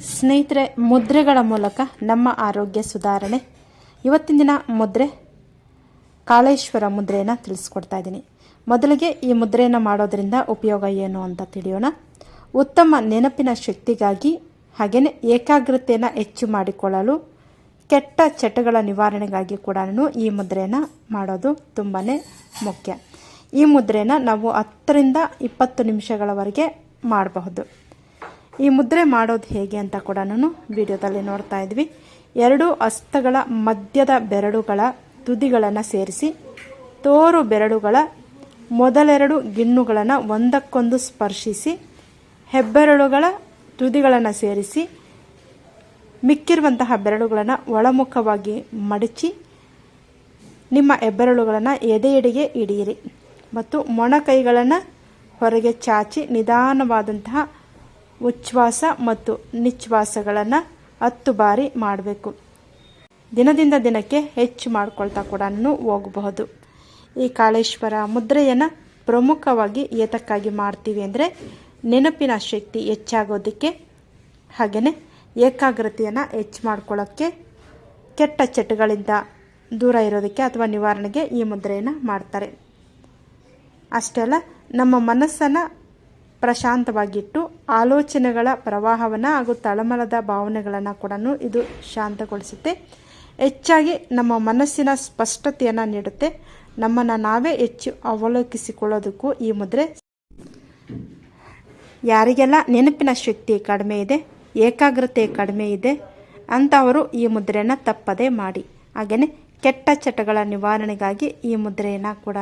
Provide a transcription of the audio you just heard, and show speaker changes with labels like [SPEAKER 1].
[SPEAKER 1] ಸ್ನೇಹಿತರೆ, ಮುದ್ರೆಗಳ ಮೂಲಕ ನಮ್ಮ ಆರೋಗ್ಯ ಸುಧಾರಣೆ. ಇವತ್ತಿನ ದಿನ ಮುದ್ರೆ, ಕಾಳೇಶ್ವರ ಮುದ್ರೆಯನ್ನು ತಿಳಿಸ್ಕೊಡ್ತಾ ಇದ್ದೀನಿ. ಮೊದಲಿಗೆ ಈ ಮುದ್ರೆಯನ್ನು ಮಾಡೋದರಿಂದ ಉಪಯೋಗ ಏನು ಅಂತ ತಿಳಿಯೋಣ. ಉತ್ತಮ ನೆನಪಿನ ಶಕ್ತಿಗಾಗಿ ಹಾಗೆಯೇ ಏಕಾಗ್ರತೆಯನ್ನು ಹೆಚ್ಚು ಮಾಡಿಕೊಳ್ಳಲು, ಕೆಟ್ಟ ಚಟಗಳ ನಿವಾರಣೆಗಾಗಿ ಕೂಡ ಈ ಮುದ್ರೆಯನ್ನು ಮಾಡೋದು ತುಂಬಾ ಮುಖ್ಯ. ಈ ಮುದ್ರೆನ ನಾವು ಹತ್ತರಿಂದ ಇಪ್ಪತ್ತು ನಿಮಿಷಗಳವರೆಗೆ ಮಾಡಬಹುದು. ಈ ಮುದ್ರೆ ಮಾಡೋದು ಹೇಗೆ ಅಂತ ಕೂಡ ನಾನು ವಿಡಿಯೋದಲ್ಲಿ ನೋಡ್ತಾ ಇದ್ವಿ. ಎರಡು ಹಸ್ತಗಳ ಮಧ್ಯದ ಬೆರಳುಗಳ ತುದಿಗಳನ್ನು ಸೇರಿಸಿ, ತೋರು ಬೆರಳುಗಳ ಮೊದಲೆರಡು ಗಿಣ್ಣುಗಳನ್ನು ಒಂದಕ್ಕೊಂದು ಸ್ಪರ್ಶಿಸಿ, ಹೆಬ್ಬೆರಳುಗಳ ತುದಿಗಳನ್ನು ಸೇರಿಸಿ, ಮಿಕ್ಕಿರುವಂತಹ ಬೆರಳುಗಳನ್ನು ಒಳಮುಖವಾಗಿ ಮಡಚಿ, ನಿಮ್ಮ ಹೆಬ್ಬೆರಳುಗಳನ್ನು ಎದೆಯಡೆಗೆ ಹಿಡಿಯಿರಿ ಮತ್ತು ಮೊಣಕೈಗಳನ್ನು ಹೊರಗೆ ಚಾಚಿ ನಿಧಾನವಾದಂತಹ ಉಚ್ಛ್ವಾಸ ಮತ್ತು ನಿಚ್ಛ್ವಾಸಗಳನ್ನು ಹತ್ತು ಬಾರಿ ಮಾಡಬೇಕು. ದಿನದಿಂದ ದಿನಕ್ಕೆ ಹೆಚ್ಚು ಮಾಡ್ಕೊಳ್ತಾ ಕೂಡ ಹೋಗಬಹುದು. ಈ ಕಾಳೇಶ್ವರ ಮುದ್ರೆಯನ್ನು ಪ್ರಮುಖವಾಗಿ ಏತಕ್ಕಾಗಿ ಮಾಡ್ತೀವಿ ಅಂದರೆ ನೆನಪಿನ ಶಕ್ತಿ ಹೆಚ್ಚಾಗೋದಕ್ಕೆ ಹಾಗೆಯೇ ಏಕಾಗ್ರತೆಯನ್ನು ಹೆಚ್ಚು ಮಾಡ್ಕೊಳ್ಳೋಕ್ಕೆ ಕೆಟ್ಟ ಚಟಗಳಿಂದ ದೂರ ಇರೋದಕ್ಕೆ ಅಥವಾ ನಿವಾರಣೆಗೆ ಈ ಮುದ್ರೆಯನ್ನು ಮಾಡ್ತಾರೆ. ಅಷ್ಟೇ ಅಲ್ಲ, ನಮ್ಮ ಮನಸ್ಸನ್ನು ಪ್ರಶಾಂತವಾಗಿಟ್ಟು ಆಲೋಚನೆಗಳ ಪ್ರವಾಹವನ್ನು ಹಾಗೂ ತಳಮಲದ ಭಾವನೆಗಳನ್ನು ಕೂಡ ಇದು ಶಾಂತಗೊಳಿಸುತ್ತೆ. ಹೆಚ್ಚಾಗಿ ನಮ್ಮ ಮನಸ್ಸಿನ ಸ್ಪಷ್ಟತೆಯನ್ನು ನೀಡುತ್ತೆ. ನಮ್ಮನ್ನು ನಾವೇ ಹೆಚ್ಚು ಅವಲೋಕಿಸಿಕೊಳ್ಳೋದಕ್ಕೂ ಈ ಮುದ್ರೆ. ಯಾರಿಗೆಲ್ಲ ನೆನಪಿನ ಶಕ್ತಿ ಕಡಿಮೆ ಇದೆ, ಏಕಾಗ್ರತೆ ಕಡಿಮೆ ಇದೆ ಅಂಥವರು ಈ ಮುದ್ರೆಯನ್ನು ತಪ್ಪದೇ ಮಾಡಿ. ಹಾಗೆಯೇ ಕೆಟ್ಟ ಚಟಗಳ ನಿವಾರಣೆಗಾಗಿ ಈ ಮುದ್ರೆಯನ್ನು ಕೂಡ